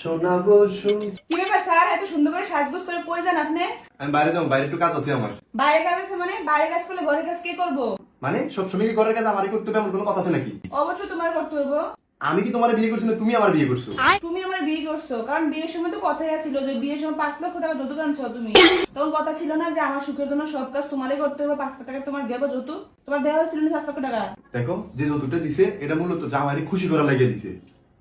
শোনাবো শুন কি ব্যাপার স্যার? এত সুন্দর করে সাজগোজ করে কই যান আপনি? আমি বাইরে যাব বাইরে একটু কাজ আছে আমার। বাইরে কাজ আছে মানে? বাইরে কাজ করলে ঘরের কাজ কে করব? মানে সবসময় কি ঘরের কাজ? আমারই করতে হবে এমন কোনো কথা আছে নাকি? অবশ্যই তোমার করতে হইব। আমি কি তোমার বিয়ে করছি না তুমি আমার বিয়ে করছ? তুমি আমার বিয়ে করছ কারণ বিয়ের সময় তো কথাই ছিল যে বিয়ের সময় পাঁচ লক্ষ টাকা যৌতুক আনছো তুমি। তখন কথা ছিল না যে আমার সুখের জন্য সব কাজ তোমারই করতে হবে পাঁচ লাখ টাকা তোমার দেবো যৌতুক। তোমার দেওয়া হয়েছিল না পাঁচ লক্ষ টাকা? দেখো যে যৌতুকটা দিছে এটা মূলত জামাইরে খুশি করা লাগিয়ে দিছে।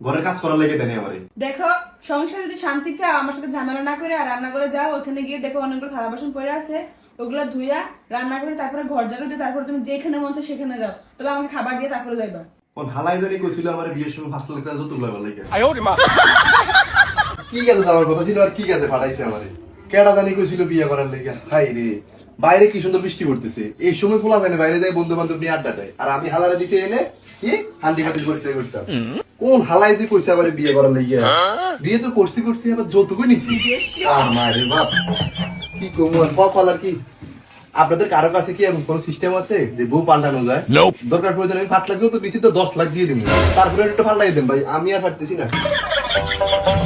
ঘরের কাজ করা লেগে দেয় আমারে। দেখো সংসারে যদি শান্তি চাও আমার সাথে ঝামেলা না করে আর রান্না করে যাও ওখানে গিয়ে দেখো অনেকগুলো থালা বাসন পড়ে আছে ওগুলো ধুইয়া রান্না করে তারপরে ঘর ঝাড়ু দিয়ে তারপরে তুমি যেখানে মন সেখানে যাও। তবে আমাকে খাবার দিয়ে তারপরে যাইবা। কোন হালাই জানি কইছিল আমার বিয়ের সময় লাখ টাকা যৌতুক লাগবে লাগে? কি গেছে আমার কথা ছিল আর কি গেছে ফাটাইছে আমারে? কেডা জানি কইছিল বিয়ে করার লেগে। হাই রে। বাইরে কি সুন্দর বৃষ্টি পড়তেছে? এই সময় খোলা যায় না বাইরে যায় বন্ধু বান্ধব নিয়ে আড্ডা দেয়। আর আমি হালারে দিতে এনে কি হান্ডি খাতি পরিচয় করতাম। কোন হালাই যে কইছে আমার বিয়ে করার লেগে বিয়ে তো করছি করছি আবার যৌতুক নিছি। আর মারে বাপ কি কমু আর কপাল আর কি? আপনাদের কারও কাছে কি এমন কোন সিস্টেম আছে যে বউ পাল্টানো যায়? দরকার প্রয়োজন আমি পাঁচ লাখ তো বেশি তো দশ লাখ দিয়ে দিব তারপরে একটু পাল্টাই দেন ভাই আমি আর পারতেছি না।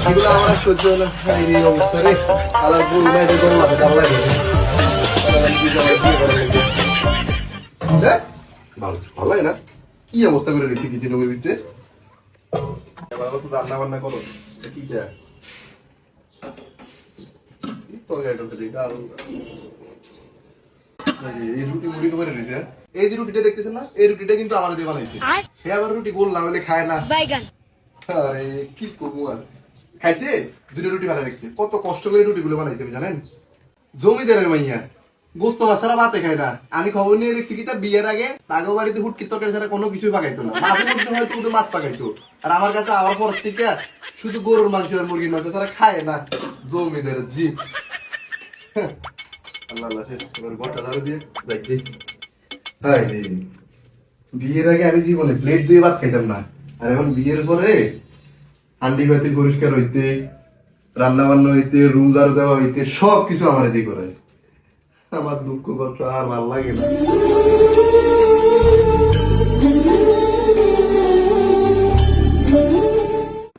এগুলো আমার সহ্য হলো এই এই অবস্থা রে। আলার বউ নাই যে লাগে ভালো লাগে ভালো ভালো লাগে না? কি অবস্থা করে রেখে দিচ্ছি নবীর ভিতরে এবার আবার একটু রান্না বান্না করো কি কে তরকারি টরকারি ডাল এই রুটি মুড়ি করে নিছে এই যে রুটিটা দেখতেছেন না? এই রুটিটা কিন্তু আমার দিয়ে বানাইছে। আবার রুটি গোল না হলে খায় না। আরে কি করব আর? খাইছে? দুটো রুটি বানাই রেখেছে। কত কষ্ট করে রুটি গুলো বানাইছে আপনি জানেন? জমিদারের মাইয়া। গোস্ত ছাড়া ভাতে খায় না। আমি খবর নিয়ে দেখছি কি বিয়ের আগে তাগো বাড়িতে হুটকি তরকারি ছাড়া কোনো কিছুই পাকাইতো না। মাঝে মধ্যে হয়তো শুধু মাছ পাকাইতো। আর আমার কাছে আমার পর থেকে শুধু গরুর মাংস আর মুরগির মাংস তারা খায় না। জমিদারের জি। আল্লাহ আল্লাহ এবার ঘরটা দিয়ে হাই বিয়ের আগে আমি জীবনে প্লেট দিয়ে ভাত খাইতাম না। আর এখন বিয়ের পরে হান্ডি বাতি পরিষ্কার হইতে রান্না বান্না হইতে রুম ঝাড়ু দেওয়া হইতে সব কিছু আমার এদিকে করে আমার দুঃখ কষ্ট আর ভালো লাগে না।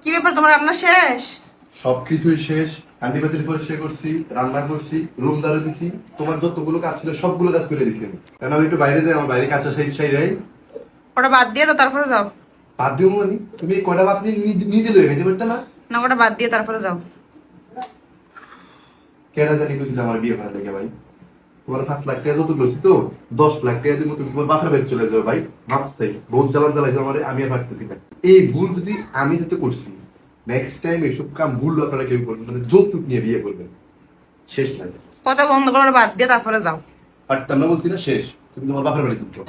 কি ব্যাপার তোমার রান্না শেষ? সবকিছুই শেষ পরিষ্কার করছি রান্না করছি রুম ঝাড়ু দিছি তোমার যতগুলো কাজ ছিল সবগুলো কাজ করে দিছি আমি। কারণ আমি একটু বাইরে যাই আমার বাইরে কাঁচা সাইড সাইড রাই। ওটা বাদ দিয়ে তো তারপরে যাও। বাদ দিও মানে। তুমি কয়টা বাদ দিয়ে নিজে- লয়ে গেছে পারতে না? না ওটা বাদ দিয়ে তারপরে যাও। কেনা জানি কইছিল আমার বিয়ে করার লাগে ভাই। তোমার পাঁচ লাখ টাকা যত লছি তো দশ লাখ টাকা দিব তুমি তোমার বাসার চলে যাও ভাই। ভাবছে বহুত চালান চালাইছো আমার আমি আর পারতেছি না। এই ভুল যদি আমি যাতে করছি নেক্সট টাইম এসব কাম ভুল আপনারা কেউ করবেন না যৌতুক নিয়ে বিয়ে করবেন। শেষ লাগে। কথা বন্ধ করে বাদ দিয়ে তারপরে যাও। পারতাম না বলছি না শেষ। তুমি তোমার বাপের বাড়ি তুলছো